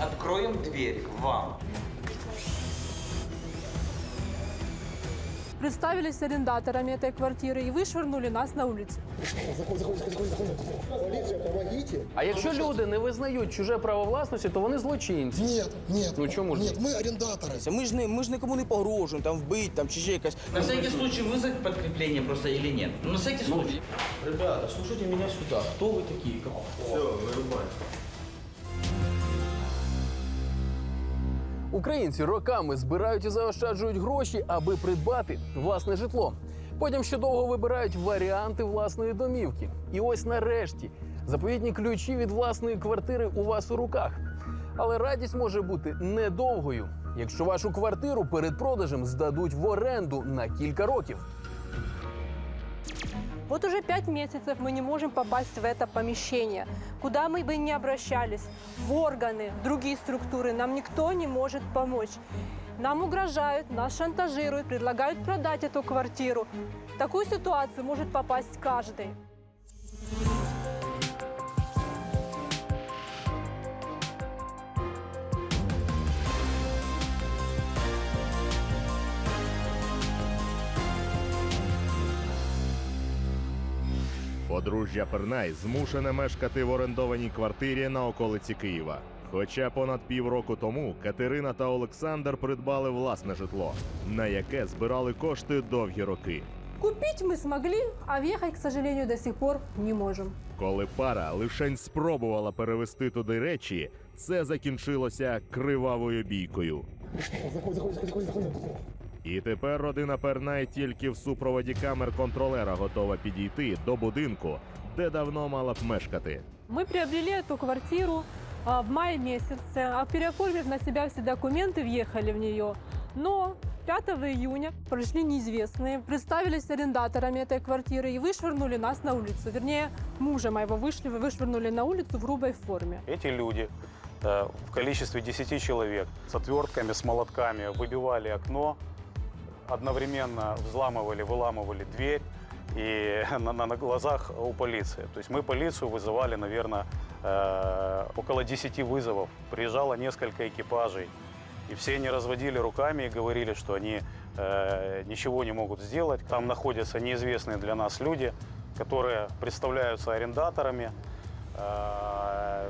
откроем дверь вам. Представились арендаторами этой квартиры и вышвырнули нас на улицу. Полиция, помогите. А якщо люди не визнають чуже право власності, то вони злочинці. Нет, нет. Ну, чому ж Нет, мы арендаторы. Ми ж не ми ж нікому не погрожуємо, там вбить там чи ще якась. На всякий случай вызвать подкрепление просто или нет? Ну, на всякий случай. Ребята, слушайте мене сюди. Хто ви такі? Українці роками збирають і заощаджують гроші, аби придбати власне житло. Потім ще довго вибирають варіанти власної домівки. І ось нарешті заповітні ключі від власної квартири у вас у руках. Але радість може бути недовгою, якщо вашу квартиру перед продажем здадуть в оренду на кілька років. Вот уже пять месяцев мы не можем попасть в это помещение. Куда мы бы ни обращались, в органы, в другие структуры, нам никто не может помочь. Нам угрожают, нас шантажируют, предлагают продать эту квартиру. В такую ситуацию может попасть каждый. Подружжя Пернай змушене мешкати в орендованій квартирі на околиці Києва. Хоча понад півроку тому Катерина та Олександр придбали власне житло, на яке збирали кошти довгі роки. Купить мы смогли, а въехать, к сожалению, до сих пор не можем. Коли пара лишень спробувала перевести туди речі, це закінчилося кривавою бійкою. Заходи, заходи, заходи, заходи. І тепер родина Пернай тільки в супроводі камер контролера готова підійти до будинку, де давно мала б мешкати. Мы приобрели эту квартиру а, в мае месяце, а переоформив на себя все документы, въехали в нее. Но 5 июня пришли неизвестные, представились арендаторами этой квартиры и вышвырнули нас на улицу. Вернее, мужа моего вышли, вышвырнули на улицу в грубой форме. Эти люди э, в количестве 10 человек с отвертками, с молотками выбивали окно, одновременно взламывали, выламывали дверь и на, на- на глазах у полиции. То есть мы полицию вызывали, наверное, э, около 10 вызовов. Приезжало несколько экипажей. И все они разводили руками и говорили, что они э, ничего не могут сделать. Там находятся неизвестные для нас люди, которые представляются арендаторами э,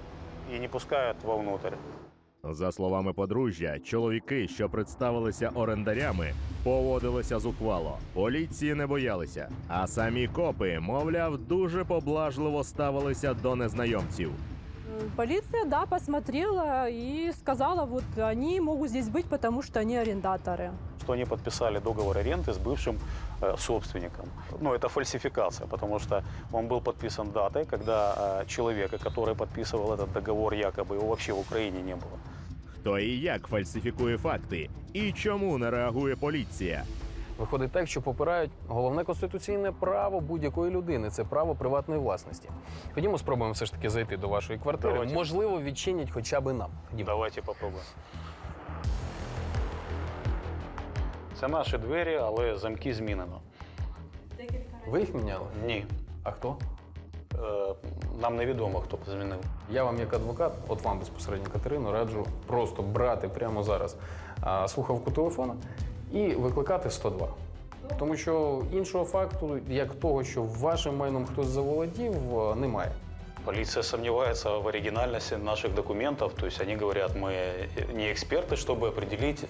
и не пускают вовнутрь. За словами подружжя, чоловіки, що представилися орендарями, поводилися зухвало. Поліції не боялися, а самі копи, мовляв, дуже поблажливо ставилися до незнайомців. М, Полиция, да, посмотрела и сказала, вот они могут здесь быть, потому что они арендаторы. Что они подписали договор аренды с бывшим э, собственником. Ну, это фальсификация, потому что он был подписан датой, когда э, человека, который подписывал этот договор, якобы его вообще в Украине не было. Хто і як фальсифікує факти, і чому не реагує поліція? Виходить так, що попирають головне конституційне право будь-якої людини це право приватної власності. Ходімо, спробуємо все ж таки зайти до вашої квартири. Давайте. Можливо, відчинять хоча б нам. Ходімо. Давайте попробуємо. Це наші двері, але замки змінено. Ви їх міняли? Ні. А хто? Е, Нам невідомо, хто змінив. Я вам, як адвокат, от вам безпосередньо Катерину, раджу просто брати прямо зараз а, слухавку телефона і викликати 102. Тому що іншого факту, як того, що вашим майном хтось заволодів, е, немає. Полиция сомневается в оригинальности наших документов. То есть они говорят, мы не эксперты, чтобы определить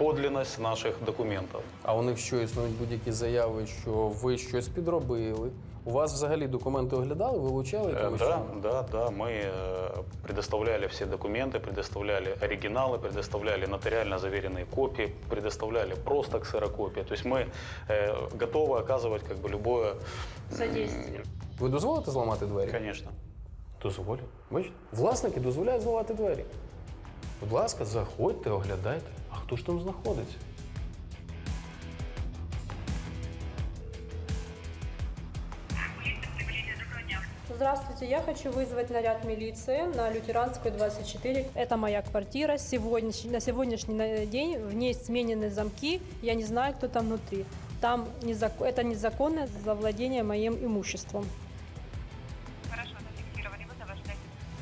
э, подлинность наших документов. А у них що існують будь-які заяви, що ви щось підробили. У вас взагалі документи оглядали, вилучали? Э, якимось Да, чином? да, да. Мы э, предоставляли все документы, предоставляли оригиналы, предоставляли нотариально заверенные копии, предоставляли просто ксерокопии. То есть мы э, готовы оказывать как бы любое... Содействие. Ви дозволите зламати двері? Конечно. Дозволю. Бачите? Власники дозволяють зламати двері. Будь ласка, заходьте, оглядайте. Хто ж там знаходиться? Здравствуйте, я хочу вызвать наряд милиции на Лютеранскую 24. Это моя квартира. Сегодняш- на сегодняшний день в ней сменены замки. Я не знаю, кто там внутри. Там незак- это незаконное завладение моим имуществом. Хорошо, зафиксировали. Ожидать.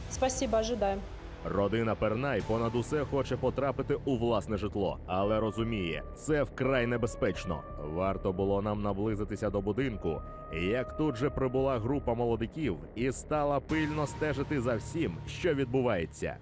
Спасибо, ожидаем. Родина Пернай понад усе хоче потрапити у власне житло, але розуміє, це вкрай небезпечно. Варто було нам наблизитися до будинку, як тут же прибула група молодиків і стала пильно стежити за всім, що відбувається.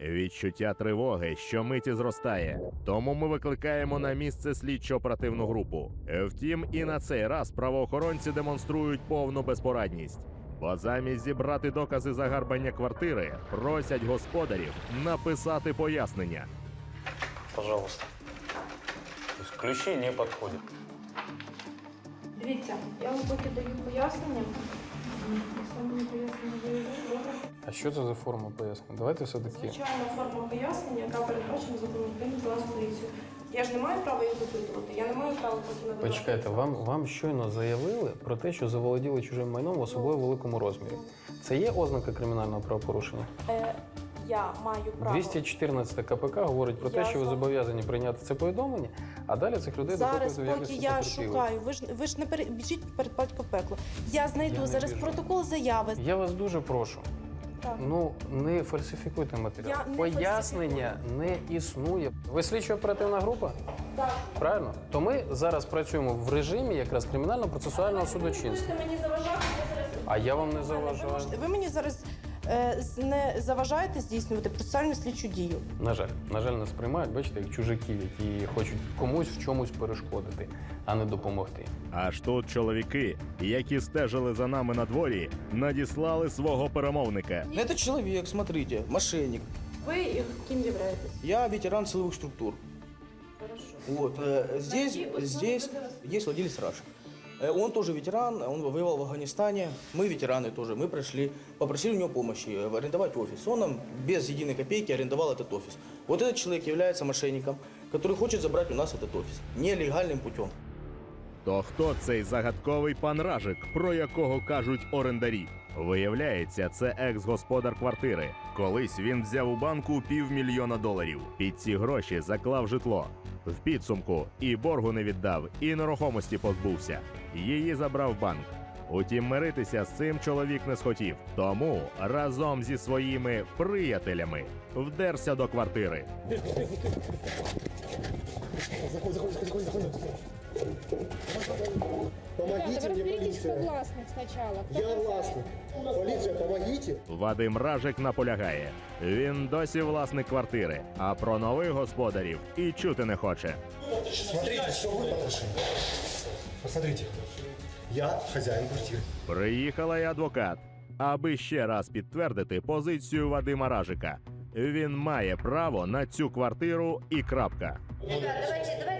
Відчуття тривоги щомиті зростає, тому ми викликаємо на місце слідчо-оперативну групу. Втім, і на цей раз правоохоронці демонструють повну безпорадність. Бо замість зібрати докази загарбання квартири, просять господарів написати пояснення. Пожалуйста. Ключи не подходят. Дивіться, я вам поки даю пояснення. А що це за форма пояснення? Давайте все-таки. Звичайна форма пояснення, яка передбачена України про поліцію. Я ж не маю права їх допитувати, я не маю права поки надавати. Почекайте, вам, вам щойно заявили про те, що заволоділи чужим майном в особливо великому розмірі. Це є ознака кримінального правопорушення? Е, я маю право. 214 КПК говорить про те, Я що ви за- зобов'язані прийняти це повідомлення, а далі цих людей Зараз, допитують в поки якості я потерпілих. шукаю, ви ж ви ж не пере- біжіть перед батько пекло. Я знайду Я не зараз біжу. протокол заяви. Я вас дуже прошу. Так. Ну не фальсифікуйте матеріал. Я не Пояснення не існує. Ви слідчо оперативна група? Так. Правильно? То ми зараз працюємо в режимі якраз кримінально-процесуального судочинства. Мені заважати, я зараз. А я вам не заважаю. ви мені зараз не заважаєте здійснювати процесуальну слідчу дію. На жаль, на жаль, нас приймають, бачите, як чужаків, які хочуть комусь в чомусь перешкодити, а не допомогти. Аж тут чоловіки, які стежили за нами на дворі, надіслали свого перемовника. Ну, Это человек, смотрите, мошенник. Ви ким являєтесь? Я ветеран силовых структур. Хорошо. Вот, э, здесь, Какие условия здесь вы есть владелец Раши. Э, Он тоже ветеран, он воевал в Афганистане. Мы ветераны тоже. Мы пришли, попросили у него помощи э, арендовать офис. Он нам без единой копейки арендовал этот офис. Вот этот человек является мошенником, который хочет забрать у нас этот офис нелегальным путем. То хто цей загадковий пан Ражик, про якого кажуть орендарі? Виявляється, це екс-господар квартири. Колись він взяв у банку півмільйона доларів. Під ці гроші заклав житло. В підсумку і боргу не віддав, і нерухомості позбувся. Її забрав банк. Утім, миритися з цим чоловік не схотів, тому разом зі своїми приятелями вдерся до квартири. Заходи, заходи, заходи, заходи. Помогите мне, полиция. власник спочатку. Я властник. Полиция, помогите. Вадим Ражик наполягає. Він досі власник квартири, а про нових господарів і чути не хоче. Смотрите, все выпотрошено. Посмотрите. Я хозяин квартиры. Приїхала й адвокат, аби ще раз підтвердити позицію Вадима Ражика. Він має право на цю квартиру і крапка. Ребят, давайте, давайте я объясню.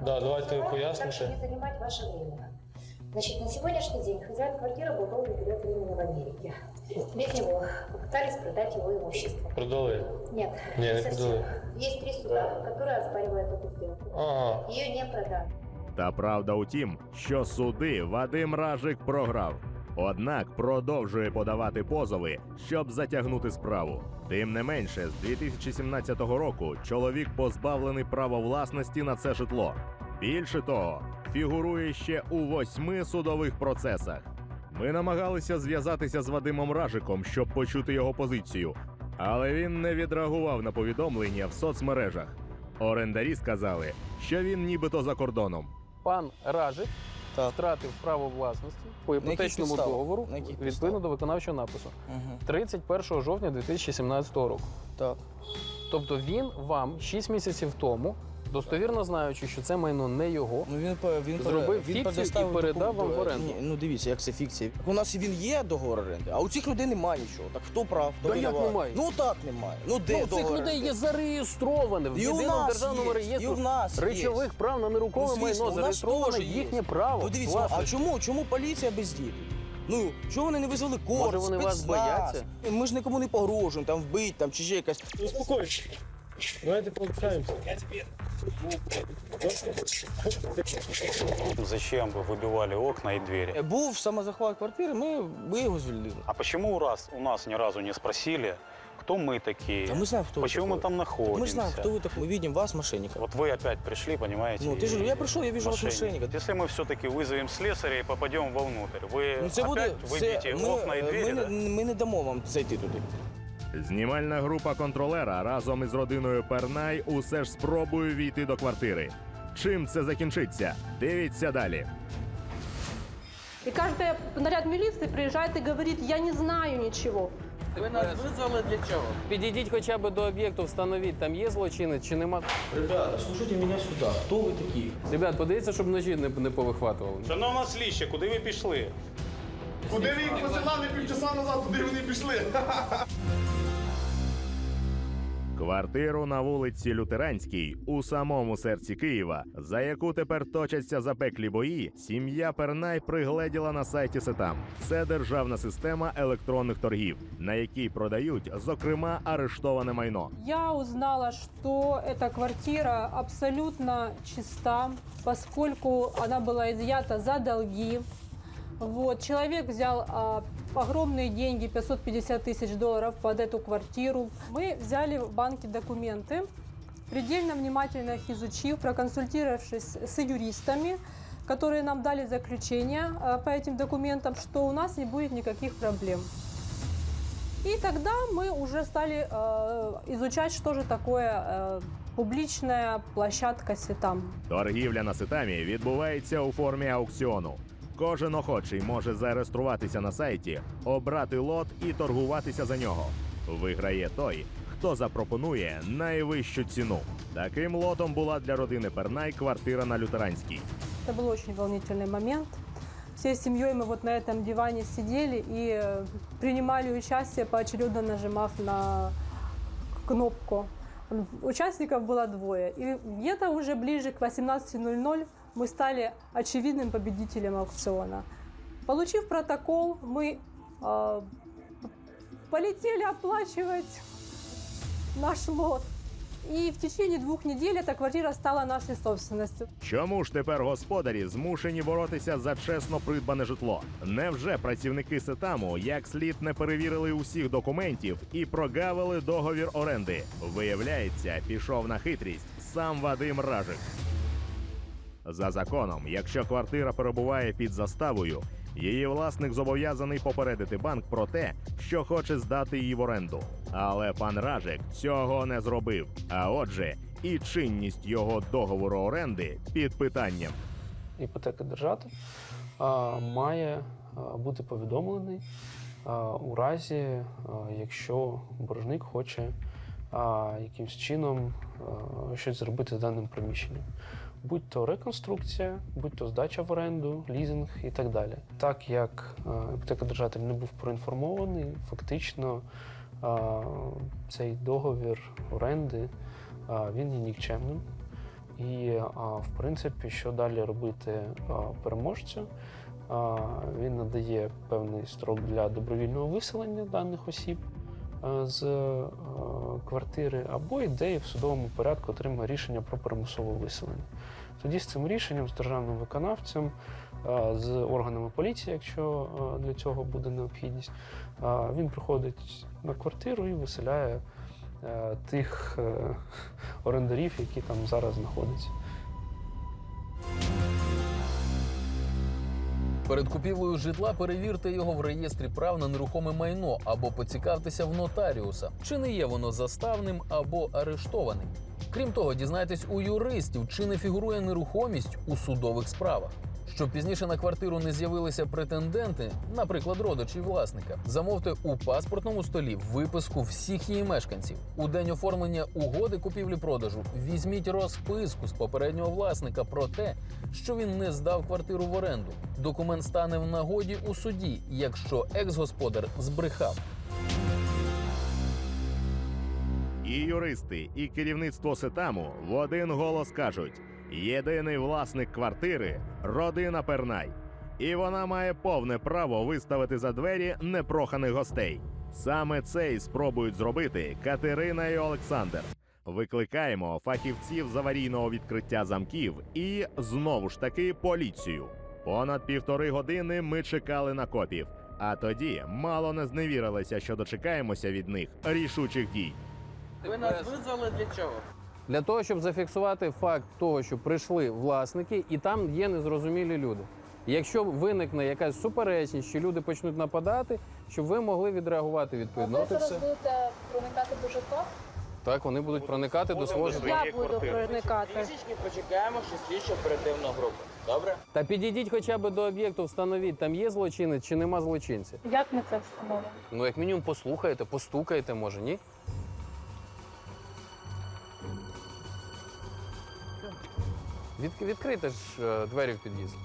Да, давайте Ситуацию, поясните. как не занимать ваше время. Значит, на сегодняшний день хозяин квартиры был долгий период времени в Америке. Без него попытались продать его имущество. Продали. Нет, Не, не совсем. продали. Есть три суда, которые оспаривают эту сделку. Ага. Ее не продали. Та правда у тім, що суди Вадим Ражик програв. Однак продовжує подавати позови, щоб затягнути справу. Тим не менше, з 2017 року чоловік позбавлений права власності на це житло. Більше того, фігурує ще у восьми судових процесах. Ми намагалися зв'язатися з Вадимом Ражиком, щоб почути його позицію, але він не відреагував на повідомлення в соцмережах. Орендарі сказали, що він нібито за кордоном. Пан Ражик Так. втратив право власності по іпотечному договору На яких відповідно до виконавчого напису Угу. 31 жовтня 2017 року. Так. Тобто він вам 6 місяців тому, достовірно знаючи, що це майно не його, Ну він по- він Зробив пере- фікцію і передав вам в оренду. Ні, ну дивіться, як це фікція. У нас він є договор оренди, а у цих людей немає нічого. Так хто прав? Хто Да як немає? Ну так немає. Ну де ну, цих людей є зареєстроване в єдиному державному є, реєстрі нас є. речових прав на нерухоме Ну, майно зареєстроване теж є. їхнє право. Ну дивіться, а чому, чому поліція бездіє? Ну, чого вони не визвали корт, Може, вони вас бояться? Ми ж нікому не погрожуємо, там вбить, там чи ще якась. Успокойся. Давайте пообщаемся. Зачем вы выбивали окна и двери? Е, Був самозахват квартири, ми, ми його звільнили. А почему у нас, у нас ни разу не спросили, кто мы такие? А ми знаємо, хто ви Почему мы такой. там находимся? Ми ж знаємо, хто ви так. Ми бачимо вас, мошенника. Вот вы опять пришли, понимаете? Ну, ты же- и- я пришел, я вижу вас мошенник. мошенника. Если мы все-таки вызовем слесаря и попадем вовнутрь, вы Ну, це опять буде выбьете це, ми, окна и двери, ми, да? не, ми не дамо вам зайти туди. Знімальна група контролера разом із родиною Пернай усе ж спробує війти до квартири. Чим це закінчиться? Дивіться далі. И каждый наряд милиции приезжает и говорит, я не знаю ничего. Ви нас визвали для чого? Підійдіть хоча б до об'єкту, встановіть, там є злочинець чи нема. Ребята, слушайте меня сюда. Кто вы такие? Ребят, подивіться, щоб вночі не, не повихватували. Шановна слідча, куди ви пішли? Куди ви їх посилали півчаса назад, туди вони пішли? Квартиру на вулиці Лютеранській у самому серці Києва, за яку тепер точаться запеклі бої, сім'я Пернай пригледіла на сайті Сетам. Це державна система електронних торгів, на якій продають, зокрема, арештоване майно. Я узнала, что эта квартира абсолютно чиста, поскольку она была изъята за долги. Вот, человек взял а, огромные деньги, 550 тысяч долларов под эту квартиру. Мы взяли в банке документы, предельно внимательно их изучив, проконсультировавшись с юристами, которые нам дали заключение а, по этим документам, что у нас не будет никаких проблем. И тогда мы уже стали э, изучать, что же такое э, публичная площадка Сетам. Торгівля на сетамі відбувається у формі аукціону. Кожен охочий може зареєструватися на сайті, обрати лот і торгуватися за нього. Виграє той, хто запропонує найвищу ціну. Таким лотом була для родини Пернай квартира на Лютеранській. Это был очень волнительный момент. Всей семьей мы вот на этом диване сидели и э, принимали участие, поочередно нажимав на кнопку. Участников было двое. И где-то уже ближе к 18.00 мы стали очевидным победителем аукциона. Получив протокол, мы э, полетели оплачивать наш лот. И в течение двух недель эта квартира стала нашей собственностью. Чому ж тепер господарі змушені боротися за чесно придбане житло? Невже працівники Сетаму як слід не перевірили усіх документів і прогавили договір оренди? Виявляється, пішов на хитрість сам Вадим Ражик. За законом, якщо квартира перебуває під заставою, її власник зобов'язаний попередити банк про те, що хоче здати її в оренду. Але пан Ражик цього не зробив. А отже, і чинність його договору оренди під питанням. іпотекодержатель а, має бути повідомлений у разі, якщо боржник хоче якимсь чином щось зробити з даним приміщенням. Будь то реконструкція, будь то здача в оренду, лізинг і так далі. Так як іпотекодержатель не був проінформований, фактично цей договір оренди він є нікчемним. І, в принципі, що далі робити переможцю? Він надає певний строк для добровільного виселення даних осіб з квартири, або йде і в судовому порядку отримує рішення про примусове виселення. Тоді з цим рішенням, з державним виконавцем, з органами поліції, якщо для цього буде необхідність, він приходить на квартиру і виселяє е, тих е, орендарів, які там зараз знаходяться. Перед купівлею житла перевірте його в реєстрі прав на нерухоме майно або поцікавтеся в нотаріуса, чи не є воно заставним або арештованим. Крім того, дізнайтесь у юристів, чи не фігурує нерухомість у судових справах. Щоб пізніше на квартиру не з'явилися претенденти, наприклад, родичі власника, замовте у паспортному столі виписку всіх її мешканців. У день оформлення угоди купівлі-продажу візьміть розписку з попереднього власника про те, що він не здав квартиру в оренду. Документ стане в нагоді у суді, якщо екс-господар збрехав. І юристи, і керівництво Сетаму в один голос кажуть: єдиний власник квартири родина Пернай. І вона має повне право виставити за двері непроханих гостей. Саме це й спробують зробити Катерина і Олександр. Викликаємо фахівців з аварійного відкриття замків і знову ж таки поліцію. Понад півтори години ми чекали на копів. А тоді мало не зневірилися, що дочекаємося від них рішучих дій. Ви нас визвали для чого? Для того, щоб зафіксувати факт того, що прийшли власники, і там є незрозумілі люди. Якщо виникне якась суперечність, що люди почнуть нападати, щоб ви могли відреагувати відповідно. От і все. будете проникати до житла? Так, вони будуть проникати до свого житла. Я буду проникати. Трішечки почекаємо, що слідчу оперативну групу. Добре? Та підійдіть хоча б до об'єкту, встановіть, там є злочинець чи нема злочинця. Як ми це встановимо? Ну, як мінімум, послухайте, постукайте, може, ні? Від, відкрийте ж е, двері в під'їзд.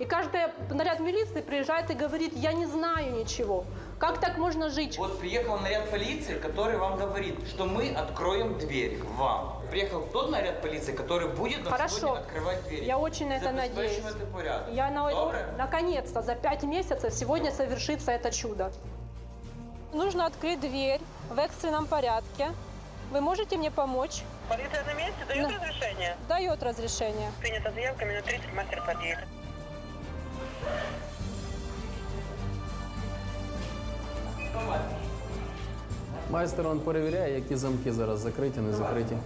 И каждый наряд милиции приезжает и говорит, я не знаю ничего. Как так можно жить? Вот приехал наряд полиции, который вам говорит, что мы откроем дверь вам. Приехал тот наряд полиции, который будет нам Хорошо. сегодня открывать двери. Я очень на это надеюсь. Забезпечувати порядок. Я на... Добре? наконец-то за пять месяцев сегодня совершится это чудо. Нужно открыть дверь в экстренном порядке. Вы можете мне помочь? Полиция на месте дает Да. разрешение? Дает разрешение. Принята заявка, минут 30 мастер подъедет. Майстер он перевіряє, які замки зараз закриті, не закриті.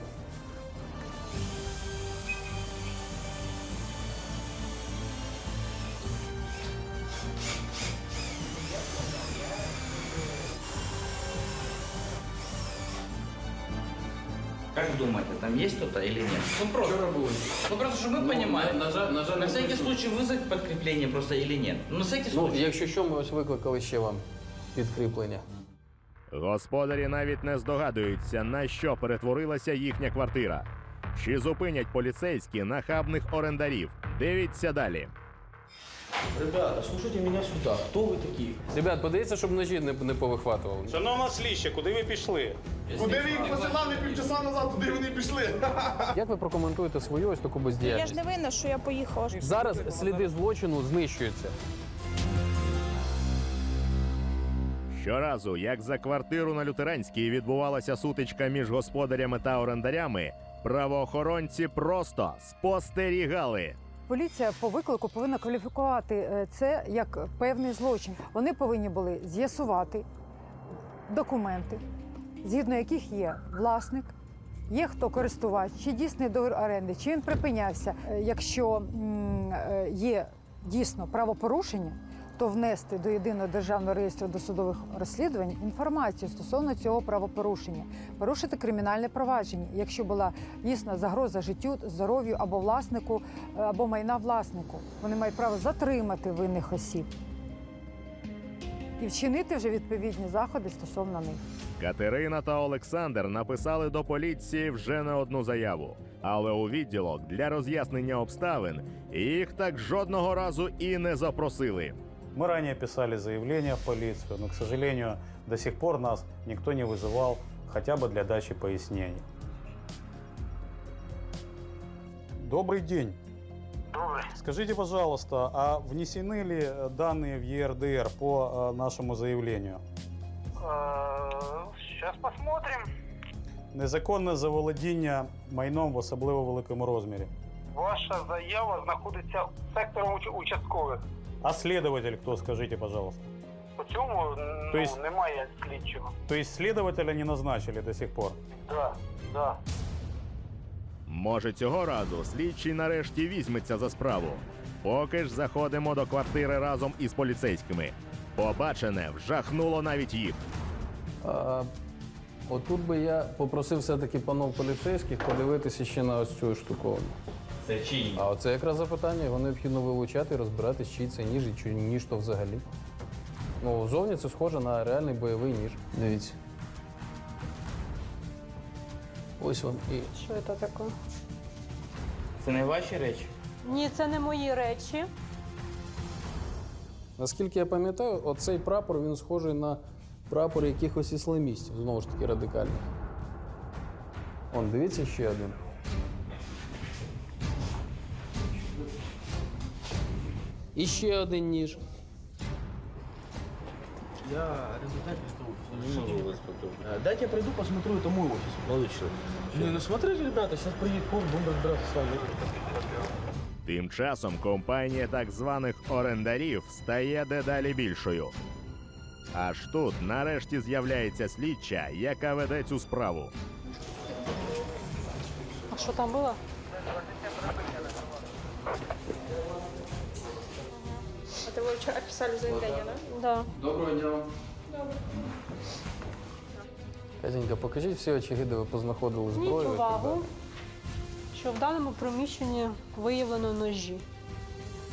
там есть кто-то или нет? Ну просто. Ну просто, чтобы мы понимали. на жаль- на жаль, не всякий слышу. случай вызвать подкрепление просто или нет. Ну, на всякий Ну, случай. якщо що, ми ось викликали ще вам підкріплення. Господарі навіть не здогадуються, на що перетворилася їхня квартира. Чи зупинять поліцейські нахабних орендарів? Дивіться далі. Ребята, слушайте меня сюда. Кто вы такие? Ребят, подивіться, щоб ножі не, не повихватували. Шановна слідча, куди ви пішли? Куди ви їх посилали півчаса назад, туди вони пішли. Як ви прокоментуєте свою ось таку Я ж бездіяльність? не винна, що я поїхала. Зараз сліди злочину знищуються. Щоразу, як за квартиру на Лютеранській відбувалася сутичка між господарями та орендарями, правоохоронці просто спостерігали. Поліція по виклику повинна кваліфікувати е, це як певний злочин. Вони повинні були з'ясувати документи, згідно яких є власник, є хто користувач, чи дійсний договір оренди, чи він припинявся. Е, Якщо е, є дійсно правопорушення, то внести до єдиного державного реєстру досудових розслідувань інформацію стосовно цього правопорушення, порушити кримінальне провадження, якщо була дійсно загроза життю, здоров'ю або власнику, е, або майна власнику. Вони мають право затримати винних осіб і вчинити вже відповідні заходи стосовно них. Катерина та Олександр написали до поліції вже не одну заяву. Але у відділок для роз'яснення обставин їх так жодного разу і не запросили. Мы ранее писали заявление в полицию, но, к сожалению, до сих пор нас никто не вызывал хотя бы для дачи пояснений. Добрый день. Добрый. Скажите, пожалуйста, а внесены ли э, данные в ЕРДР по э, нашему заявлению? Сейчас посмотрим. Незаконне заволодіння майном в особливо великому розмірі. Ваша заява знаходиться сектором уч- участкових. А следователь кто, скажите, пожалуйста? По цьому ну, То есть- немає слідчого. То есть следователя не назначили до сих пор? Да, да. Може, цього разу слідчий нарешті візьметься за справу. Поки ж заходимо до квартири разом із поліцейськими. Побачене вжахнуло навіть їх. А, отут би я попросив все-таки панов поліцейських подивитися ще на ось цю штуковину. Це чиї? А оце якраз запитання, його необхідно вилучати і розбиратись, чий це ніж і чи ніж то взагалі. Ну, зовні це схоже на реальний бойовий ніж. Дивіться. Ось він і Що це таке? Це не ваші речі? Ні, це не мої речі. Наскільки я пам'ятаю, оцей прапор він схожий на прапор якихось ісламістів, знову ж таки радикальних. Он, дивіться ще один. І ще один ніж. Я результат листов. Дайте я приду, посмотрю, это мой офис, молодой человек. Не, ну смотрите, ребята, сейчас приедет пол, будем разбираться с вами. Тим часом компанія так званих орендарів стає дедалі більшою. Аж тут нарешті з'являється слідча, яка веде цю справу. А що там було? Вы вчера писали заявление, да? Да. Доброго дня. Казінька, покажіть всі очаги, де ви познаходили зброю. Зверніть і так увагу, далі. що в даному приміщенні виявлено ножі.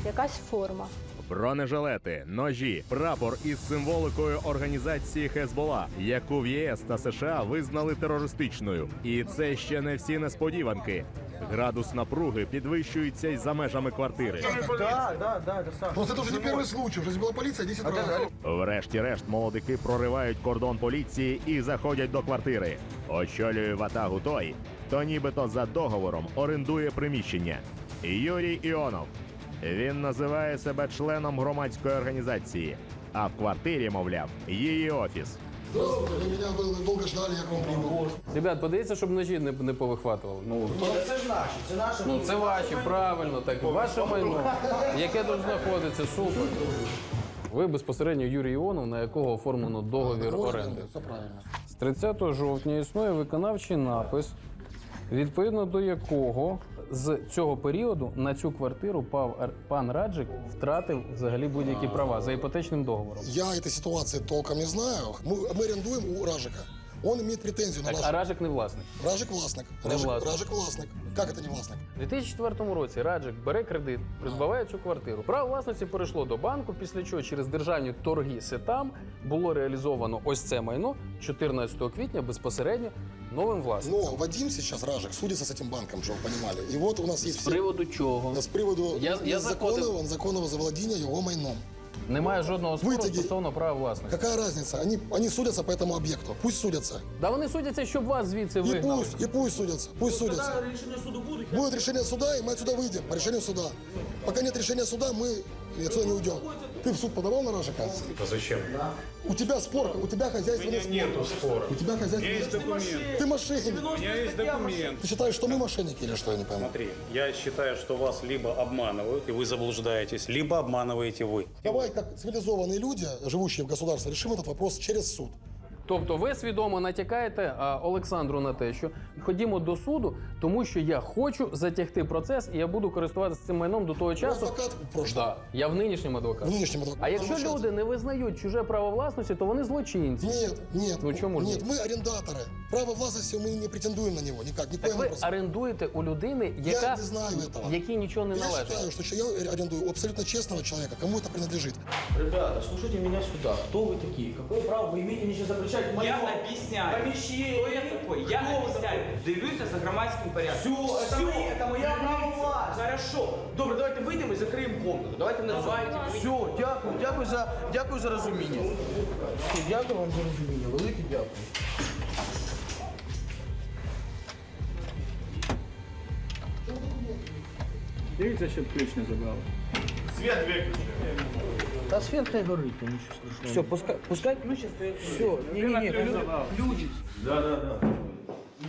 Якась форма. Бронежилети, ножі, прапор із символикою організації Хезбола, яку в єС та США визнали терористичною. І це ще не всі несподіванки. Градус напруги підвищується й за межами квартири. Да, да, да, это Саша. Просто это уже не первый случай, уже была полиция 10 раз. Врешті-решт, молодики проривають кордон поліції і заходять до квартири. Очолює ватагу той, хто нібито за договором орендує приміщення. Юрій Іонов. Він називає себе членом громадської організації, а в квартирі, мовляв, її офіс. Здравствуйте, вы меня дол- долго ждали, я к вам прибыл. Ребят, подивіться, щоб ножі не, не повихватували. Ну, Це ж наші, це наше. ну це ваші, правильно, так ваше майно, яке тут знаходиться, супер. Ви безпосередньо Юрій Іонов, на якого оформлено договір оренди. Все правильно. З 30 жовтня існує виконавчий напис, відповідно до якого з цього періоду на цю квартиру пав Ар- пан Раджик втратив взагалі будь-які права за іпотечним договором. Я этой ситуации толком не знаю. Мы, мы арендуем у Ражика. Он имеет претензию на Так, наш... а Раджик не власник. Ражик властник. Не Ражик, власник. Ражик властник. Как это не властник? У 2004 році Раджик бере кредит, придбаває цю квартиру. Право власності перейшло до банку, після чого через державні торги Сетам було реалізовано ось це майно 14 квітня безпосередньо новим власником. Но Вадим сейчас, Ражик, судится с этим банком, чтобы вы понимали. И вот у нас есть З все... приводу чого? З приводу Я- я незаконного, заходив. незаконного завладения его майном. Немає жодного спору Витяги. стосовно права власності. Какая разница? Они, они судятся по этому объекту. Пусть судятся. Да вони судяться, щоб вас звідси И вигнали. пусть, и пусть судятся. Пусть судятся. решение суда будет? Будет решение суда, и мы отсюда выйдем по решению суда. Пока нет решения суда, мы отсюда не уйдем. Ты в суд подавал на Ражика? А зачем? У тебя спор, у тебя хозяйственный спор. нету спора. У тебя хозяйственный спор. документ. Ты мошенник. У меня есть документ. Ты считаешь, что мы мошенники или что, я не пойму? Смотри, я считаю, что вас либо обманывают, и вы заблуждаетесь, либо обманываете вы. Давай, как цивилизованные люди, живущие в государстве, решим этот вопрос через суд. Тобто ви свідомо натякаєте а, Олександру на те, що ходімо до суду, тому що я хочу затягти процес, і я буду користуватися цим майном до того часу. адвокат в прошлом. Да, я в нинішньому адвокат. В нынешнем адвокате. А якщо Замечательно. люди не визнають чуже право власності, то вони злочинці. Нет, нет. Ну, чему ж Нет, нет? мы арендаторы. Право властности мы не претендуем на него никак. Ни Так коим ви образом. орендуєте у людини, яка Я не знаю этого. якій нічого не Я належить. считаю, что я арендую у абсолютно честного человека, кому это принадлежит. Ребята, слушайте меня сюда. Кто вы такие? Какое право вы имеете мне сейчас запрещать мое Я объясняю. помещение? Кто я такой? Я Кто вы объясняю. Дивлюся за громадським порядком. Все, это, Всё. мои- это моя право власть. Хорошо. Добре, давайте вийдемо і закриємо комнату. Давайте на Давайте. Все, дякую, дякую за, дякую за розуміння. Все, Дякую вам за розуміння. Велике дякую. Дивіться, щоб ключ не забрали. Та світ хай горить, та нічого страшного. Все, пускай, пускай ключ стоїть. Все, ні, ні, ні, ключ.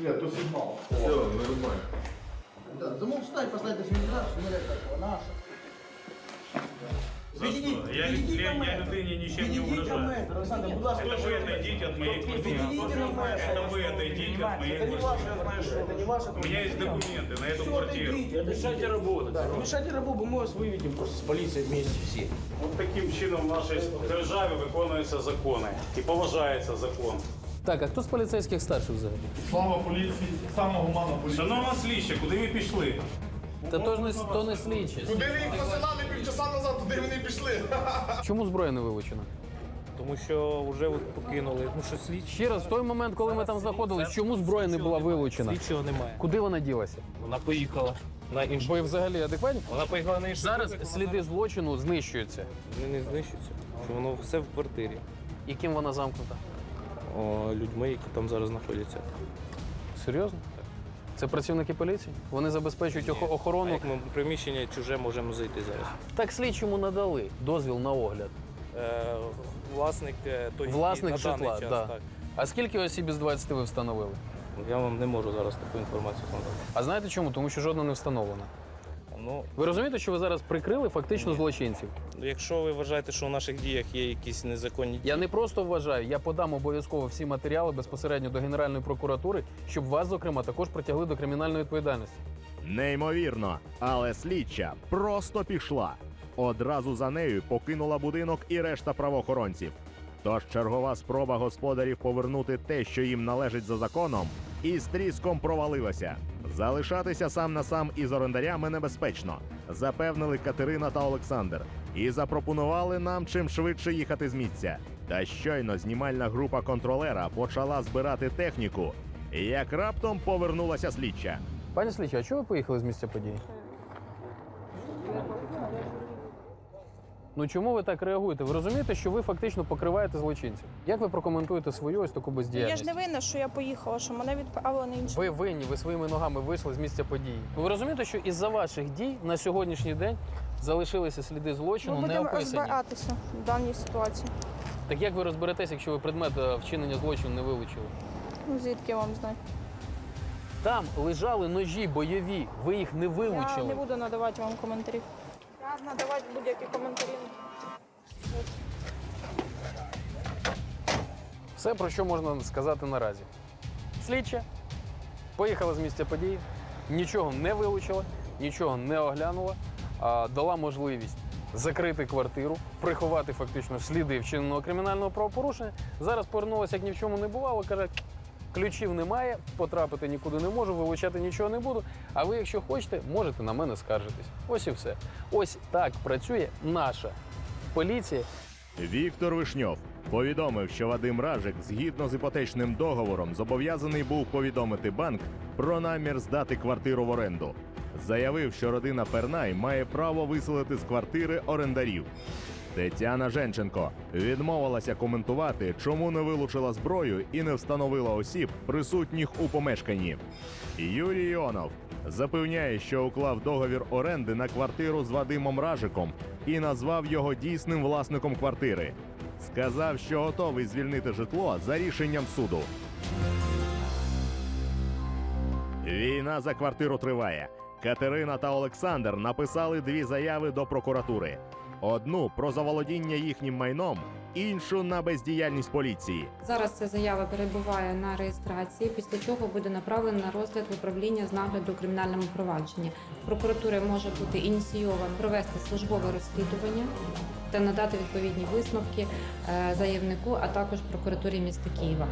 Нет, то сигнал. Все, нормально. Да, замок ставь, поставь до сигнализацию, смотря как наша. Відійдіть, Я, відійдіть я, на я метр. людині нічим не Відійдіть на угрожаю. метр, Олександр, будь ласка. Это вы отойдите от моей квартиры. Відійдіть на метр. Это вы отойдите от моей Это не ваше, квартиры. я знаю, что это не ваше. У меня есть документы на эту Все, квартиру. отойдите, мешайте работать. Да, не мешайте работать, бо ми вас виведемо просто з поліцією вместе всі. От таким чином в нашій державі виконуються закони і поважається закон. Так, а хто з поліцейських старший взагалі? Слава полиции, самого гуманного полиции. Шановна слідча, куди ви пішли? Та то ж не то не слідчі. Куди ви їх посилали півчаса назад, туди вони пішли. Чому зброя не вилучена? Тому що вже покинули. Ну що слідчі? Ще раз, в той момент, коли ми там знаходились, чому зброя не була вилучена? Слідчого немає. Куди вона ділася? Вона поїхала на іншу. Ви взагалі адекватні? Вона поїхала на іншу. Зараз сліди злочину знищуються. Вони не знищуються. Що воно все в квартирі. І ким вона замкнута? О, людьми, які там зараз знаходяться. Серйозно? Це працівники поліції? Вони забезпечують А охорону. як ми приміщення чуже можемо зайти зараз? Так слідчому надали дозвіл на огляд. Е, власник е, той Власник на житла, даний час, да. так. А скільки осіб із 20 ви встановили? Я вам не можу зараз таку інформацію надати. А знаєте чому? Тому що жодна не встановлена. Ну, Ви розумієте, що ви зараз прикрили фактично злочинців? якщо ви вважаєте, що у наших діях є якісь незаконні Я не просто вважаю, я подам обов'язково всі матеріали безпосередньо до Генеральної прокуратури, щоб вас, зокрема, також притягли до кримінальної відповідальності. Неймовірно, але слідча просто пішла. Одразу за нею покинула будинок і решта правоохоронців. Тож чергова спроба господарів повернути те, що їм належить за законом, із тріском провалилася. Залишатися сам на сам із орендарями небезпечно, запевнили Катерина та Олександр, і запропонували нам чим швидше їхати з місця. Та щойно знімальна група контролера почала збирати техніку, як раптом повернулася слідча. Пані слідча, а чого ви поїхали з місця події? Ну чому ви так реагуєте? Ви розумієте, що ви фактично покриваєте злочинців? Як ви прокоментуєте свою ось таку Я ж не винна, що я поїхала, що мене відправили на іншу. Ви винні, ви своїми ногами вийшли з місця події. Ну, Ви розумієте, що із-за ваших дій на сьогоднішній день залишилися сліди злочину Ми не будемо описані. розбиратися в даній ситуації. Так як ви розберетесь, якщо ви предмет е, вчинення злочину не вилучили? Ну звідки вам знати? Там лежали ножі бойові, ви їх не Я вилучили. не буду надавати вам коментарів. Я надавати будь-які коментарі. Все, про що можна сказати наразі. Слідча поїхала з місця події, нічого не вилучила, нічого не оглянула, а дала можливість закрити квартиру, приховати фактично сліди вчиненого кримінального правопорушення. Зараз повернулася, як ні в чому не бувало, каже, ключів немає, потрапити нікуди не можу, вилучати нічого не буду. А ви, якщо хочете, можете на мене скаржитись. Ось і все. Ось так працює наша поліція Віктор Вишньов повідомив, що Вадим Ражик згідно з іпотечним договором зобов'язаний був повідомити банк про намір здати квартиру в оренду. Заявив, що родина Пернай має право виселити з квартири орендарів. Тетяна Женченко відмовилася коментувати, чому не вилучила зброю і не встановила осіб, присутніх у помешканні. Юрій Іонов запевняє, що уклав договір оренди на квартиру з Вадимом Ражиком і назвав його дійсним власником квартири. Сказав, що готовий звільнити житло за рішенням суду. Війна за квартиру триває. Катерина та Олександр написали дві заяви до прокуратури: одну про заволодіння їхнім майном, іншу на бездіяльність поліції. Зараз ця заява перебуває на реєстрації, після чого буде направлена на розгляд в управління з нагляду кримінальному провадженні. Прокуратура може бути ініційована провести службове розслідування та надати відповідні висновки е, заявнику, а також прокуратурі міста Києва.